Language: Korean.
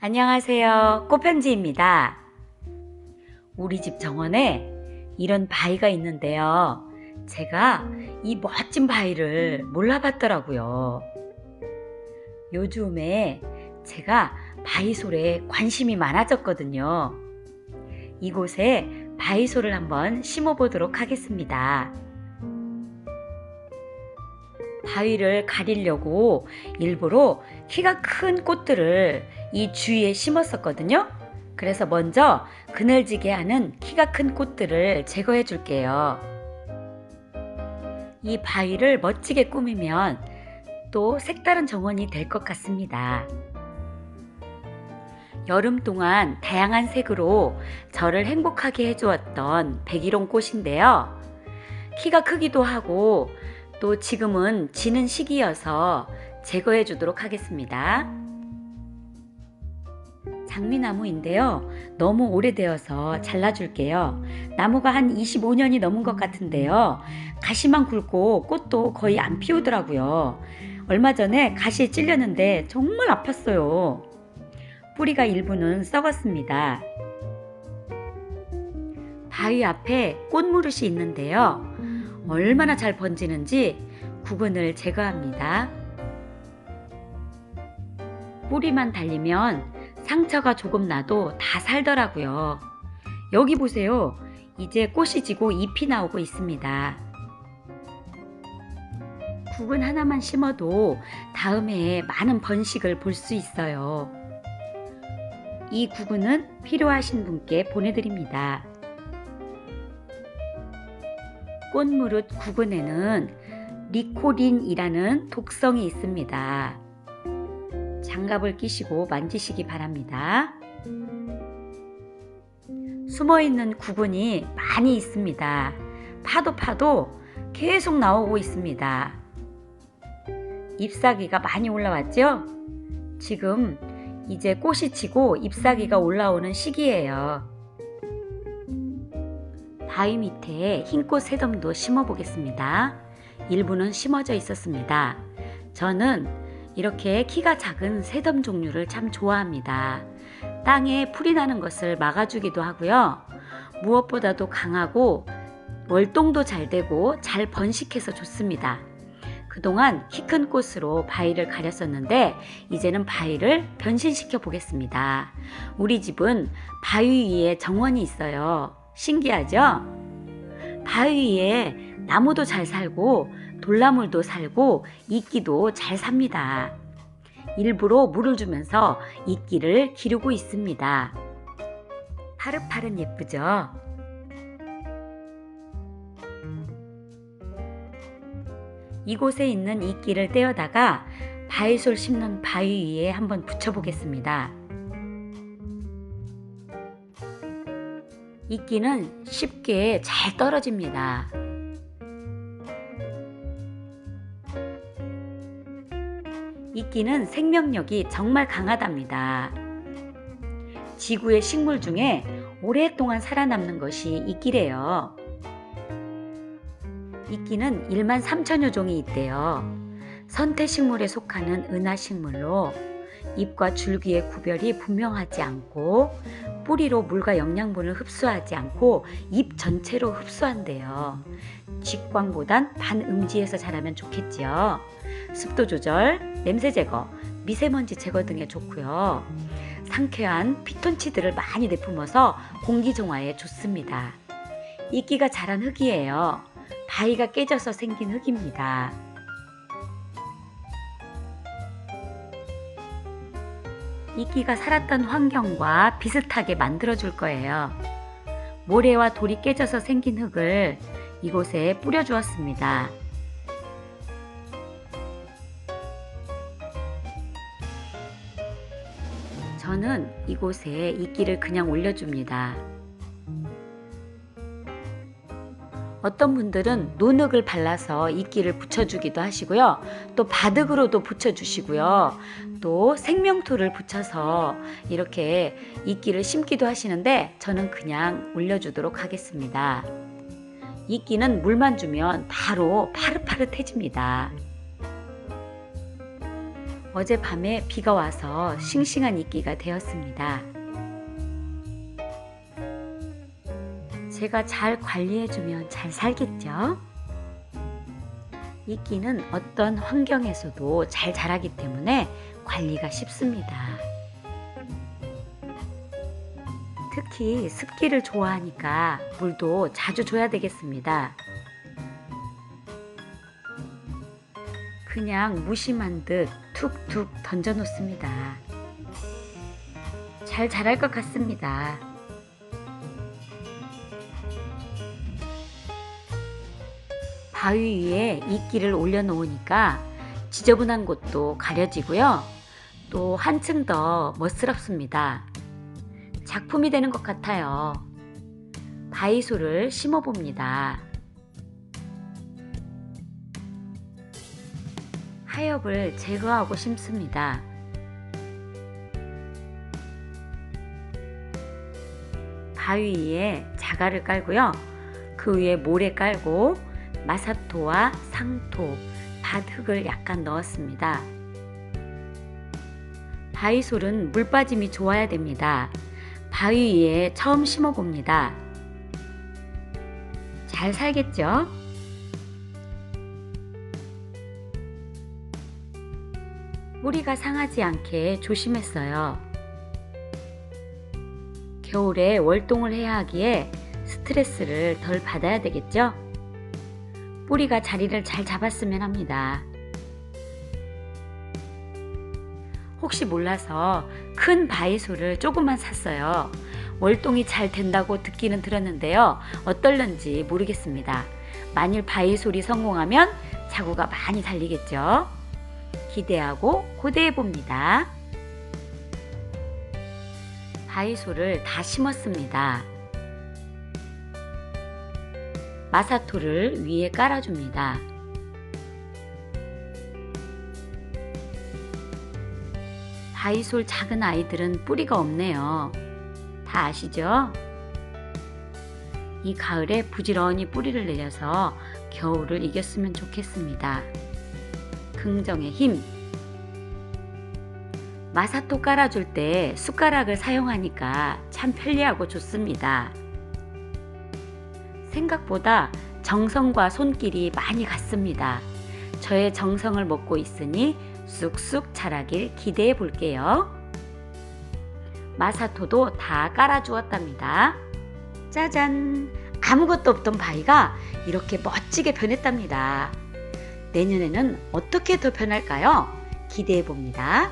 안녕하세요. 꽃편지입니다. 우리 집 정원에 이런 바위가 있는데요. 제가 이 멋진 바위를 몰라봤더라고요. 요즘에 제가 바위솔에 관심이 많아졌거든요. 이곳에 바위솔을 한번 심어보도록 하겠습니다. 바위를 가리려고 일부러 키가 큰 꽃들을 이 주위에 심었었거든요. 그래서 먼저 그늘지게 하는 키가 큰 꽃들을 제거해 줄게요. 이 바위를 멋지게 꾸미면 또 색다른 정원이 될 것 같습니다. 여름 동안 다양한 색으로 저를 행복하게 해주었던 백일홍 꽃인데요. 키가 크기도 하고 또 지금은 지는 시기여서 제거해 주도록 하겠습니다. 장미나무인데요. 너무 오래되어서 잘라줄게요. 나무가 한 25년이 넘은 것 같은데요. 가시만 굵고 꽃도 거의 안 피우더라고요. 얼마 전에 가시에 찔렸는데 정말 아팠어요. 뿌리가 일부는 썩었습니다. 바위 앞에 꽃무릇이 있는데요. 얼마나 잘 번지는지 구근을 제거합니다. 뿌리만 달리면 상처가 조금 나도 다 살더라고요. 여기 보세요. 이제 꽃이 지고 잎이 나오고 있습니다. 구근 하나만 심어도 다음 해에 많은 번식을 볼 수 있어요. 이 구근은 필요하신 분께 보내드립니다. 꽃무릇 구근에는 리코린이라는 독성이 있습니다. 장갑을 끼시고 만지시기 바랍니다. 숨어 있는 구근이 많이 있습니다. 파도 파도 계속 나오고 있습니다. 잎사귀가 많이 올라왔죠? 지금 이제 꽃이 지고 잎사귀가 올라오는 시기예요. 바위 밑에 흰꽃 새덤도 심어 보겠습니다. 일부는 심어져 있었습니다. 저는 이렇게 키가 작은 새덤 종류를 참 좋아합니다. 땅에 풀이 나는 것을 막아주기도 하고요. 무엇보다도 강하고 월동도 잘 되고 잘 번식해서 좋습니다. 그동안 키 큰 꽃으로 바위를 가렸었는데 이제는 바위를 변신시켜 보겠습니다. 우리 집은 바위 위에 정원이 있어요. 신기하죠? 바위 위에 나무도 잘 살고 돌나물도 살고 이끼도 잘 삽니다. 일부러 물을 주면서 이끼를 기르고 있습니다. 파릇파릇 예쁘죠? 이곳에 있는 이끼를 떼어다가 바위솔 심는 바위 위에 한번 붙여보겠습니다. 이끼는 쉽게 잘 떨어집니다. 이끼는 생명력이 정말 강하답니다. 지구의 식물 중에 오랫동안 살아남는 것이 이끼래요. 이끼는 1만 3천여 종이 있대요. 선태식물에 속하는 은하식물로 잎과 줄기의 구별이 분명하지 않고 뿌리로 물과 영양분을 흡수하지 않고 잎 전체로 흡수한대요. 직광보단 반음지에서 자라면 좋겠지요. 습도 조절, 냄새 제거, 미세먼지 제거 등에 좋고요. 상쾌한 피톤치드를 많이 내뿜어서 공기 정화에 좋습니다. 이끼가 자란 흙이에요. 바위가 깨져서 생긴 흙입니다. 이끼가 살았던 환경과 비슷하게 만들어 줄 거예요. 모래와 돌이 깨져서 생긴 흙을 이곳에 뿌려 주었습니다. 저는 이곳에 이끼를 그냥 올려줍니다. 어떤 분들은 노흙을 발라서 이끼를 붙여주기도 하시고요. 또 바득으로도 붙여주시고요. 또 생명토를 붙여서 이렇게 이끼를 심기도 하시는데 저는 그냥 올려주도록 하겠습니다. 이끼는 물만 주면 바로 파릇파릇해집니다. 어젯밤에 비가 와서 싱싱한 이끼가 되었습니다. 제가 잘 관리해주면 잘 살겠죠? 이끼는 어떤 환경에서도 잘 자라기 때문에 관리가 쉽습니다. 특히 습기를 좋아하니까 물도 자주 줘야 되겠습니다. 그냥 무심한 듯 툭툭 던져 놓습니다. 잘 자랄 것 같습니다. 바위 위에 이끼를 올려놓으니까 지저분한 곳도 가려지고요. 또 한층 더 멋스럽습니다. 작품이 되는 것 같아요. 바이소를 심어봅니다. 하엽을 제거하고 심습니다. 바위 위에 자갈을 깔고요. 그 위에 모래 깔고 마사토와 상토, 밭흙을 약간 넣었습니다. 바위솔은 물 빠짐이 좋아야 됩니다. 바위 위에 처음 심어 봅니다. 잘 살겠죠? 뿌리가 상하지 않게 조심했어요. 겨울에 월동을 해야 하기에 스트레스를 덜 받아야 되겠죠? 뿌리가 자리를 잘 잡았으면 합니다. 혹시 몰라서 큰 바이소를 조금만 샀어요. 월동이 잘 된다고 듣기는 들었는데요. 어떨런지 모르겠습니다. 만일 바이솔이 성공하면 자구가 많이 달리겠죠. 기대하고 고대해 봅니다. 바이솔을 다 심었습니다. 마사토를 위에 깔아줍니다. 바이솔 작은 아이들은 뿌리가 없네요. 다 아시죠? 이 가을에 부지런히 뿌리를 내려서 겨울을 이겼으면 좋겠습니다. 긍정의 힘. 마사토 깔아줄 때 숟가락을 사용하니까 참 편리하고 좋습니다. 생각보다 정성과 손길이 많이 갔습니다. 저의 정성을 먹고 있으니 쑥쑥 자라길 기대해 볼게요. 마사토도 다 깔아주었답니다. 짜잔! 아무것도 없던 바위가 이렇게 멋지게 변했답니다. 내년에는 어떻게 더 변할까요? 기대해 봅니다.